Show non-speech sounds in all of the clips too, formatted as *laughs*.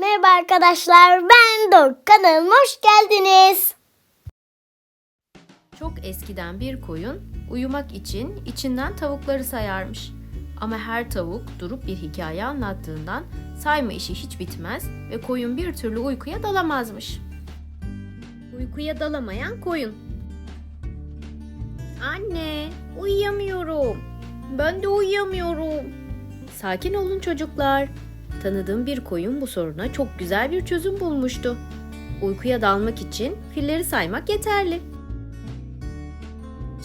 Merhaba arkadaşlar ben Doruk kanalıma hoş geldiniz. Çok eskiden bir koyun uyumak için içinden tavukları sayarmış. Ama her tavuk durup bir hikaye anlattığından sayma işi hiç bitmez ve koyun bir türlü uykuya dalamazmış. Uykuya dalamayan koyun. Anne, uyuyamıyorum. Ben de uyuyamıyorum. Sakin olun çocuklar. Tanıdığım bir koyun bu soruna çok güzel bir çözüm bulmuştu. Uykuya dalmak için filleri saymak yeterli.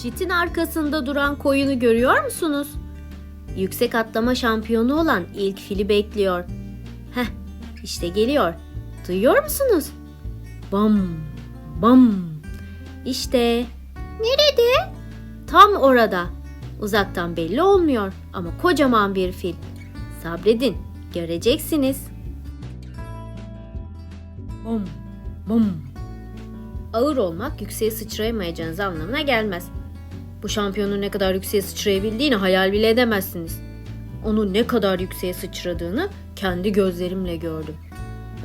Çitin arkasında duran koyunu görüyor musunuz? Yüksek atlama şampiyonu olan ilk fili bekliyor. Heh, işte geliyor. Duyuyor musunuz? Bam, bam. İşte. Nerede? Tam orada. Uzaktan belli olmuyor ama kocaman bir fil. Sabredin, göreceksiniz. Bam, bam. Ağır olmak yükseğe sıçrayamayacağınız anlamına gelmez. Bu şampiyonun ne kadar yükseğe sıçrayabildiğini hayal bile edemezsiniz. Onun ne kadar yükseğe sıçradığını kendi gözlerimle gördüm.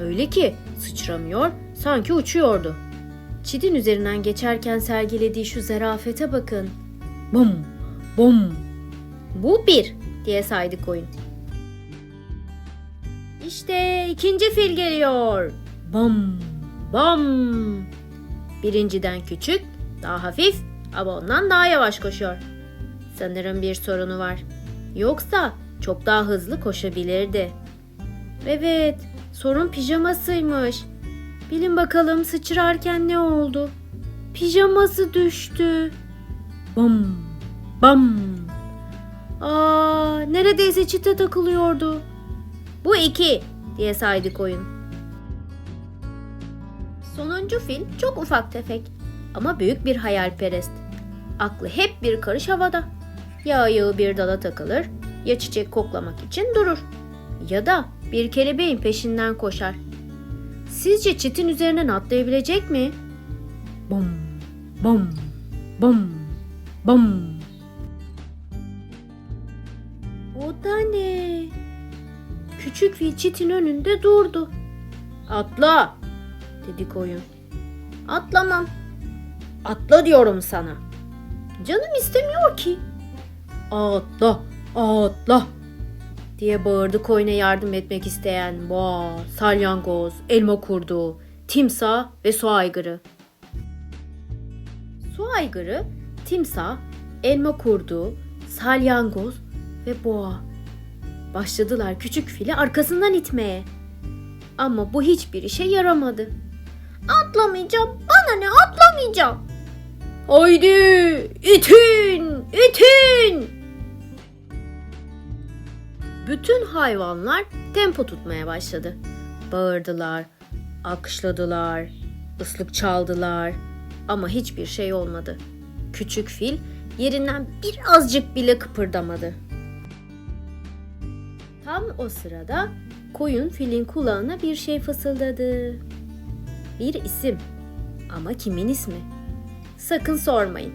Öyle ki sıçramıyor, sanki uçuyordu. Çitin üzerinden geçerken sergilediği şu zarafete bakın. Bum, bum. Bu bir diye saydı koyun. İşte ikinci fil geliyor. Bam, bam. Birinciden küçük, daha hafif ama ondan daha yavaş koşuyor. Sanırım bir sorunu var. Yoksa çok daha hızlı koşabilirdi. Evet, sorun pijamasıymış. Bilin bakalım sıçrarken ne oldu? Pijaması düştü. Bam, bam. Aa, neredeyse çite takılıyordu. Bu iki diye saydı koyun. Sonuncu fil çok ufak tefek ama büyük bir hayalperest. Aklı hep bir karış havada. Ya ayağı bir dala takılır ya çiçek koklamak için durur. Ya da bir kelebeğin peşinden koşar. Sizce çitin üzerinden atlayabilecek mi? Bom, bom, bom, bom. O da ne? Küçük fil çitin önünde durdu. Atla, dedi koyun. Atlamam. Atla diyorum sana. Canım istemiyor ki. Atla, atla diye bağırdı koyuna yardım etmek isteyen boğa, salyangoz, elma kurdu, timsah ve su aygırı. Su aygırı, timsah, elma kurdu, salyangoz ve boğa. Başladılar küçük fili arkasından itmeye. Ama bu hiçbir işe yaramadı. Atlamayacağım. Bana ne atlamayacağım. Haydi itin itin. Bütün hayvanlar tempo tutmaya başladı. Bağırdılar, alkışladılar, ıslık çaldılar ama hiçbir şey olmadı. Küçük fil yerinden birazcık bile kıpırdamadı. Tam o sırada koyun filin kulağına bir şey fısıldadı. Bir isim. Ama kimin ismi? Sakın sormayın.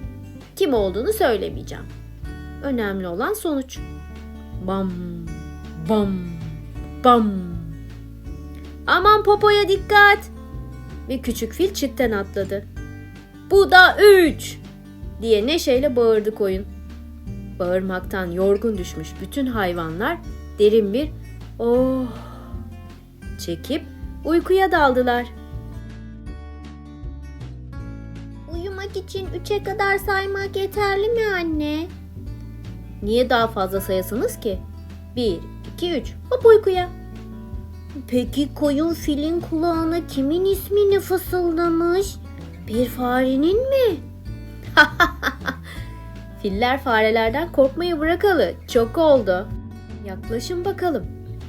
Kim olduğunu söylemeyeceğim. Önemli olan sonuç. Bam, bam, bam. Aman popoya dikkat. Ve küçük fil çitten atladı. Bu da üç diye neşeyle bağırdı koyun. Bağırmaktan yorgun düşmüş bütün hayvanlar derin bir oh çekip uykuya daldılar. Uyumak için üçe kadar saymak yeterli mi anne? Niye daha fazla sayasınız ki? Bir, iki, üç. Hop uykuya. Peki koyun filin kulağına kimin ismini fısıldamış? Bir farenin mi? *laughs* Filler farelerden korkmayı bırakalı. Çok oldu. Yaklaşın bakalım.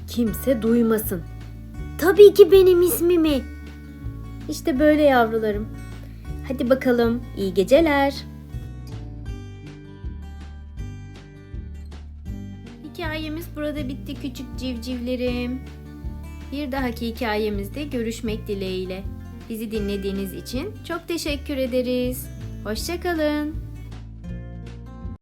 Kimse duymasın. Tabii ki benim ismimi. İşte böyle yavrularım. Hadi bakalım. İyi geceler. Hikayemiz burada bitti küçük civcivlerim. Bir dahaki hikayemizde görüşmek dileğiyle. Bizi dinlediğiniz için çok teşekkür ederiz. Hoşçakalın.